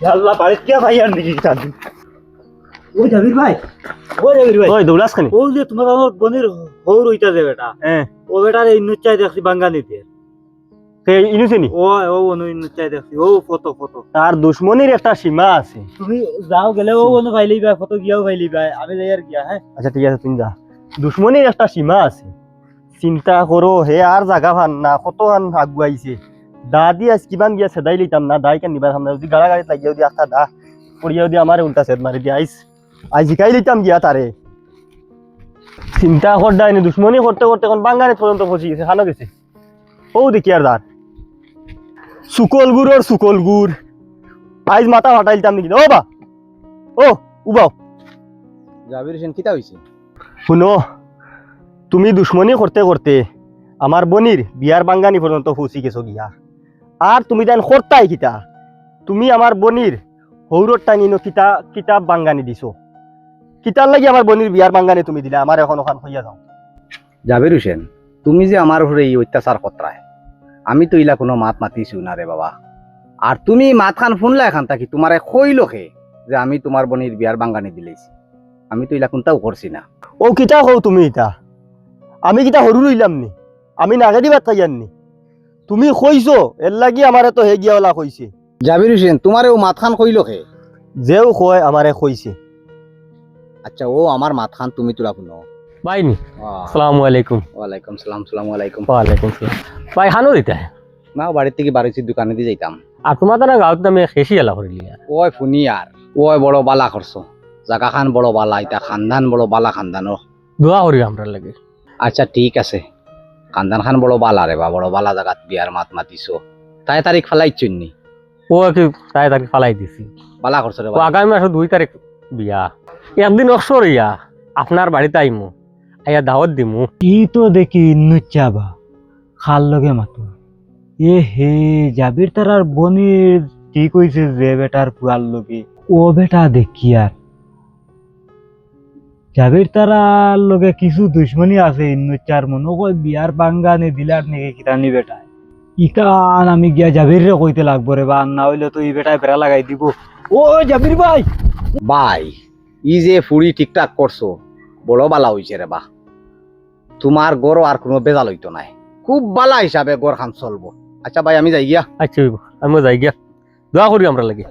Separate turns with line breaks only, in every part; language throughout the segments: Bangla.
আল্লাহ বাড়িতে কে ভাই আর নাকি তাদের ও জাবির ভাই। ও জাবির ভাই।
ওই খানি।
ও যে তোমার আমার বোনের হৌর হইতা যে বেটা।
হ্যাঁ
ও বেটার এই নুচ্চাই দেখছি বাঙ্গানিতে
তে ইনুছে নি
ও ও অনু নুচ্চাই দেখছি। ও ফটো ফটো।
তার দুশ্মনির একটা সীমা আছে।
তুমি যাও গেলে ও অনু ফাইলি ভাই ফটো গিয়াও ফাইলি ভাই আমি যাই আর গিয়া হ্যাঁ?
আচ্ছা ঠিক আছে তুমি যা দুশ্মনির একটা সীমা আছে। চিন্তা করো হে আর জাগা ভান না কত আন আগুয়াইছে দা দি আজ কিমান গিয়া সেদাই লইতাম না দাই কেন নিবার সামনে? যদি গাড়া গাড়িত লাগিয়া যদি আখা দা পড়িয়া যদি আমার উল্টা সেদ মারি দিয়ে আইস। আই জিকাই লইতাম গিয়া তারে। চিন্তা কর ডাইনি দুশ্মনী করতে করতে কোন বাঙ্গারে পর্যন্ত পৌঁছে গেছে হানো গেছে। ও দেখি আর দার সুকল গুড় আর সুকল গুড়। আইজ মাথা ফাটাইলতাম নাকি ও বা ও উবাও।
জাবির হোসেন কিতা হইছে?
শুনো তুমি দুশ্মনী করতে করতে আমার বনির বিয়ার বাঙ্গানি পর্যন্ত পৌঁছি গেছো গিয়া। আর তুমি দেন করতাই কিতা। তুমি আমার বনির হৌরর টানিনো কিতা কিতাব বাঙ্গানি দিছো। কিতার লাগি আমার বনির বিয়ার বাঙ্গানি তুমি দিলা আমার এখন ওখান হইয়া যাও।
জাবির হোসেন তুমি যে আমার উপরে এই অত্যাচার কতরায়? আমি তো ইলা কোনো মাত মাতিছো না রে বাবা। আর তুমি মাত খান শুনলা এখান থাকি তোমারে কইল খে যে আমি তোমার বনির বিয়ার বাঙ্গানি দিলেছি আমি তো ইলা কোনটাও করছি না।
ও কিতা হও তুমি ইতা? আমি কিতা সরু রইলাম নি আমি নাগে দিবার থাকি নি তুমি কইছো এর লাগি আমারে তো হে গিয়া ওলা কইছে।
জাবির হোসেন তোমারে ও মাত খান কইল খে
যেও কয় আমারে কইছে।
আচ্ছা ও আমার মাত খান তুমি তোলা শুনো।
বাইনি আসসালামু আলাইকুম।
ওয়ালাইকুম সালাম সালাম আলাইকুম।
ওয়ালাইকুম সালাম। ভাই হানো দিতা
না বাড়ির থেকে বাড়িছি দোকানে দিয়ে যাইতাম।
আর তোমার না গাঁৱত আমি খেসি এলা করিলি
ওই ফুনি আর ওই বড় বালা করছ জাগা খান বড় বালা ইতা খানদান বড় বালা খানদান ও
দোয়া করি আমরা লাগে।
আচ্ছা ঠিক আছে। খানদান খান বড় বালা রে বা বড় বালা জাগাত বিয়ার মাত মাতিছো। তাই তারিখ ফেলাইছুন নি
ও কি তাই তাকে ফালাই দিছি।
বালা করছ রে
আগামী মাসে দুই তারিখ বিয়া। একদিন অবসর ইয়া আপনার বাড়িতে আইমু আইয়া দাওয়াত দিমু।
ই তো দেখি নুচ্চা বা খাল লগে মাতো। এ হে জাবির তারার বনির ঠিক হইছে যে বেটার পুয়ার লগে। ও বেটা দেখি আর জাবির তারার লগে কিছু দুশ্মনী আছে ইন্নুচার মনে কয় বিয়ার বাঙ্গানে দিলার নাকি কিতানি বেটা ইকান আমি গিয়া জাবির রে কইতে লাগবো রে বা না হইলে তো ই বেটায় বেড়া লাগাই দিব। ও জাবির ভাই!
বাই ই যে ফুড়ি ঠিকঠাক করছ বড় বালা হইছে রে বা। তোমার গড় আর কোনো বেজাল হইতো নাই। খুব বালা হিসাবে গড় খান চলবো। আচ্ছা ভাই আমি যাই গিয়া।
আচ্ছা হইব আমি যাই গিয়া। দোয়া করি আমরা লাগে।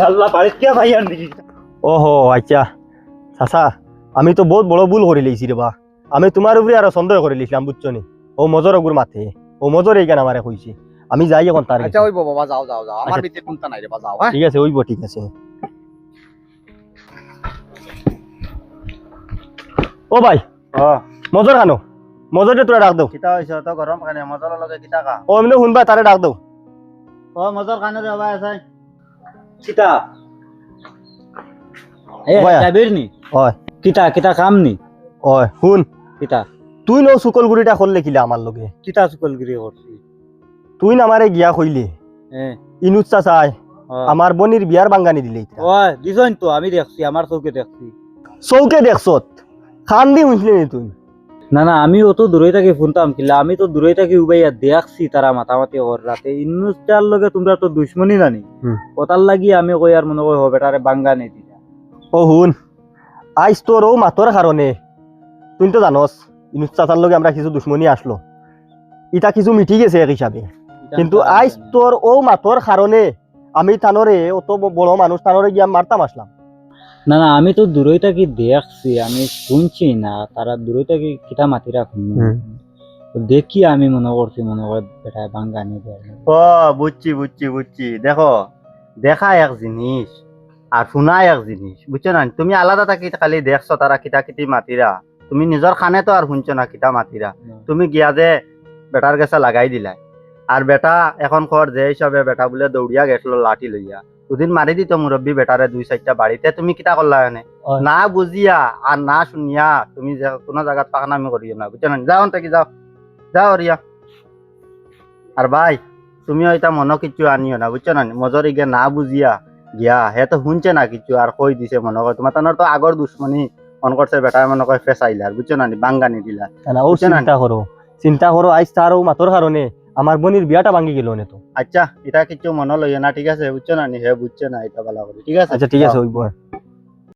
আল্লাহ কে ভাই আর নাকি
ওহো আচ্ছা। চাচা আমি তো বহুত বড় ভুল করে লিছি রে বা। আমি তোমার উপরে আরও সন্দেহ করে লিছিলাম বুঝছ নি? ও মজর ওগুর মাথে ও মজর এইখানে আমারে কইছে আমি যাই এখন তার
আচ্ছা ওই বাবা যাও যাও যাও। আমার
আচ্ছা।
ভিতরে কোনটা নাই রে যাও হ্যাঁ
ঠিক আছে ওইব ঠিক আছে। ও ভাই মজর খানো? মজরে তোরা ডাক দেও
কিতা হইছে তো গরম কানে মজর লগে কিতা কা
ও এমনি শুনবা তারে ডাক দেও
ও মজর কানে রে বাবা আছে কিতা? জাবির নি।
হয়।
কিতা কিতা কাম নি?
ওই শুন।
কিতা?
তুই ন সুকল করলে কিলা আমার লগে?
কিতা সুকলগিরি করছি
তুই না আমারে গিয়া কইলি।
এ।
ইনুচ চাচাই আমার বনির বিয়ার বাঙ্গানি দিলে
তো আমি দেখছি আমার চৌকে দেখছি।
চৌকে দেখছত। খান দি শুনছিলি নি তুই?
না না আমি অত দূরে থাকি শুনতাম কিলা আমি তো দূরে থাকি উবাইয়া দেখছি তারা মাতামাতি কর রাতে ইন্নুস্টার লগে তোমরা তো দুশ্মনী জানি। ওটার লাগি আমি কই আর মনে কই হবে তারে বাঙ্গানি দিলা
ও শুন আইস তোর ও মাতর কারণে তুই তো জানস ইনুচ চাচার লগে আমরা কিছু দুশ্মনী আসলো। ইটা কিছু মিটি গেছে এক হিসাবে কিন্তু আইস তোর ও মাতর কারণে আমি থানরে অত বড় মানুষ থানরে গিয়া মারতাম আসলাম।
না না আমি তো দূরে থাকি দেখছি আমি শুনছি না তারা দূরে থাকি কিতা মাতি রাখুন দেখি আমি মনে করছি মনে কর বেটায় বাঙ্গানি
ও বুঝছি বুঝছি বুঝছি। দেখো দেখা এক জিনিস আর শুনা এক জিনিস বুঝছ না তুমি আলাদা থাকি খালি দেখছ তারা কিতা কিতি মাতিরা তুমি নিজর খানে তো আর শুনছো না কিতা মাতিরা তুমি গিয়া যে বেটার কাছে লাগাই দিলাই আর বেটা এখন কর যে হিসাবে বেটা বলে দৌড়িয়া গেছিল লাঠি লইয়া। দুদিন মারি দিত মুরব্বী বেটারে দুই চারটা বাড়িতে তুমি কিতা করলা এনে? না বুঝিয়া আর না শুনিয়া তুমি যে কোনো জায়গাত পাকনামি করিও না বুঝছ না যাও থাকি যাও। যাও রিয়া আর ভাই তুমি ওইটা মনে কিছু আনিও না বুঝছ না মজর না বুঝিয়া গিয়া হে তো শুনছে না কিছু আর কই দিছে মনে কয় তোমার তো আগর দুশ্মনী মন করছে বেটা মনে কয় ফেসাইলা বুঝছ না বাঙ্গানি দিলা
ও চিন্তা করো চিন্তা করো আইস তার ও মাতর কারণে আমার বোনের বিয়াটা ভাঙি গেল নে তো
আচ্ছা এটা কিছু মনে লইও না ঠিক আছে বুঝছ না নি? হে বুঝছে না এটা ভালো করে ঠিক আছে?
আচ্ছা ঠিক আছে ওই